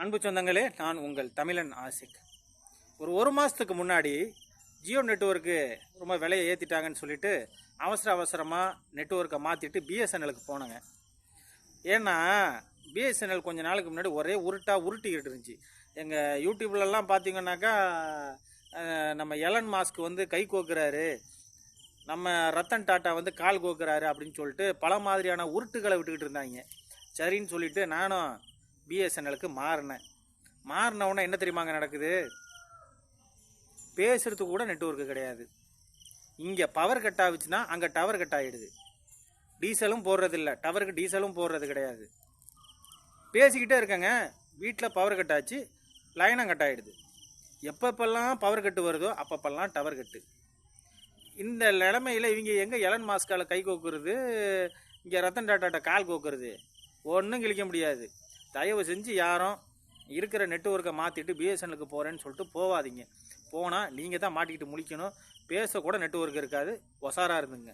அன்பு சொந்தங்களே நான் உங்கள் தமிழன் ஆசிக். ஒரு ஒரு மாதத்துக்கு முன்னாடி ஜியோ நெட்வொர்க்கு ரொம்ப விலையை ஏற்றிட்டாங்கன்னு சொல்லிட்டு அவசர அவசரமாக நெட்ஒர்க்கை மாற்றிட்டு பிஎஸ்என்எலுக்கு போனேங்க. ஏன்னா பிஎஸ்என்எல் கொஞ்ச நாளுக்கு முன்னாடி ஒரே உருட்டாக உருட்டிக்கிட்டு இருந்துச்சு. எங்கள் யூடியூப்லலாம் பார்த்தீங்கன்னாக்கா நம்ம எலன் மாஸ்க் வந்து கை கோக்குறாரு நம்ம ரத்தன் டாட்டா வந்து கால் கோக்குறாரு அப்படின்னு சொல்லிட்டு பல மாதிரியான உருட்டுகளை விட்டுக்கிட்டு இருந்தாங்க. சரின்னு சொல்லிட்டு நானும் பிஎஸ்என்எலுக்கு மாறினேன். மாறினவுடனே என்ன தெரியுமாங்க நடக்குது? பேசுறதுக்கு கூட நெட்ஒர்க்கு கிடையாது. இங்கே பவர் கட் ஆகுச்சுன்னா அங்கே டவர் கட் ஆகிடுது டீசலும் போடுறது இல்லை டவருக்கு டீசலும் போடுறது கிடையாது. பேசிக்கிட்டே இருக்கேங்க. வீட்டில் பவர் கட் ஆச்சு லைனும் கட் ஆகிடுது எப்பப்பெல்லாம் பவர் கட்டு வருதோ அப்பப்பெல்லாம் டவர் கட்டு இந்த நிலமையில இவங்க எங்கே எலன் மாஸ்கால கை கோக்குறது? இங்கே ரத்தன் டாட்டாட்ட கால் கோக்குறது? ஒன்றும் கிழிக்க முடியாது. தயவு செஞ்சு யாரும் இருக்கிற நெட்ஒர்க்கை மாற்றிட்டு பிஎஸ்என்எலுக்கு போகிறேன்னு சொல்லிட்டு போகாதீங்க போனால் நீங்கள் தான் மாட்டிக்கிட்டு முழிக்கணும். பேசக்கூட நெட்ஒர்க் இருக்காது. ஒசாராக இருந்துங்க.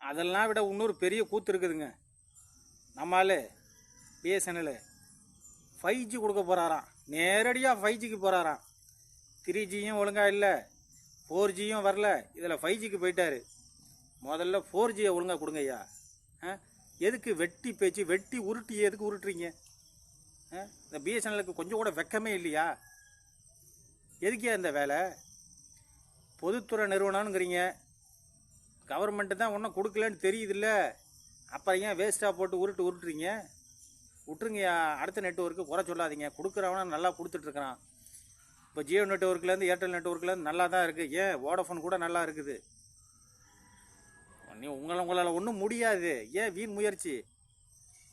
அதெல்லாம் விட இன்னொரு பெரிய கூத்து இருக்குதுங்க. நம்மால் பிஎஸ்என்எல் ஃபைவ் ஜி கொடுக்க போகிறாராம் நேரடியாக ஃபைவ் ஜிக்கு போகிறாராம் த்ரீ ஜியும் ஒழுங்காக இல்லை. ஃபோர் ஜியும் வரல. இதில் ஃபைவ் ஜிக்கு போயிட்டார். முதல்ல ஃபோர் ஜியை ஒழுங்காக கொடுங்க ஐயா ஆ? எதுக்கு வெட்டி பேச்சு வெட்டி உருட்டி எதுக்கு உருட்டுறீங்க? ஆ? இந்த பிஎஸ்என்எலுக்கு கொஞ்சம் கூட வெக்கமே இல்லையா? எதுக்கே இந்த வேலை? பொதுத்துறை நிறுவனம்ங்கிறீங்க. கவர்மெண்ட்டு தான் ஒன்றும் கொடுக்கலன்னு தெரியுதுல்ல. அப்புறம் ஏன் வேஸ்ட்டாக போட்டு உருட்டு உருட்டுறீங்க? விட்டுருங்கய்யா அடுத்த நெட்ஒர்க்கு குறை சொல்லாதீங்க. கொடுக்குறவன நல்லா கொடுத்துட்ருக்குறான். இப்போ ஜியோ நெட்வொர்க்லேருந்து ஏர்டெல் நெட்வொர்க்லேருந்து நல்லா தான் இருக்குது ஏன் வோடஃபோன் கூட நல்லா இருக்குது? நீ உங்களை உங்களால் ஒன்றும் முடியாது. ஏன் வீண் முயற்சி?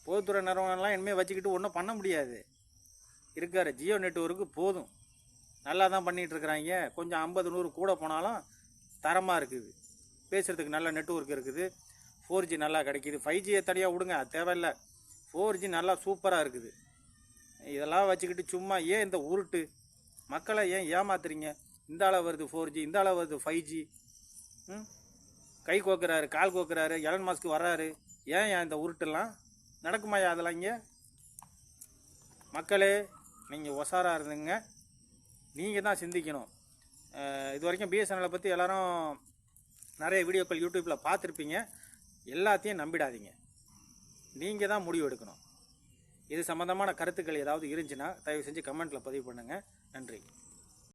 பொதுத்துறை நிறுவனம்லாம் இனிமேல் வச்சுக்கிட்டு ஒன்றும் பண்ண முடியாது. இருக்கார். ஜியோ நெட்ஒர்க்கு போதும். நல்லா தான் பண்ணிகிட்ருக்குறாங்க கொஞ்சம் ஐம்பது நூறு கூட போனாலும் தரமாக இருக்குது. பேசுகிறதுக்கு நல்ல நெட்ஒர்க் இருக்குது. ஃபோர் ஜி நல்லா கிடைக்கிது. ஃபைவ் ஜியை தனியாக விடுங்க. அது தேவையில்லை. ஃபோர் ஜி நல்லா சூப்பராக இருக்குது. இதெல்லாம் வச்சுக்கிட்டு சும்மா ஏன் இந்த உருட்டு? மக்களை ஏன் ஏமாத்துறீங்க? இந்த அளவு வருது ஃபோர் ஜி இந்த அளவு வருது ஃபைவ் ஜி ம்? கை கோக்குறாரு கால் கோக்குறாரு எலன் மாஸ்க்கு வர்றாரு. ஏன் ஏன் இந்த உருட்டெல்லாம் நடக்குமாயா அதெல்லாம் இங்கே? மக்களே நீங்கள் ஒசாராக இருந்துங்க. நீங்கள் தான் சிந்திக்கணும். இது வரைக்கும் பிஎஸ்என்எலை பற்றி எல்லோரும் நிறைய வீடியோக்கள் யூடியூப்பில் பார்த்துருப்பீங்க. எல்லாத்தையும் நம்பிடாதீங்க. நீங்கள் தான் முடிவு எடுக்கணும். இது சம்மந்தமான கருத்துக்கள் ஏதாவது இருந்துச்சுன்னா தயவு செஞ்சு கமெண்ட்டில் பதிவு பண்ணுங்கள் நன்றி.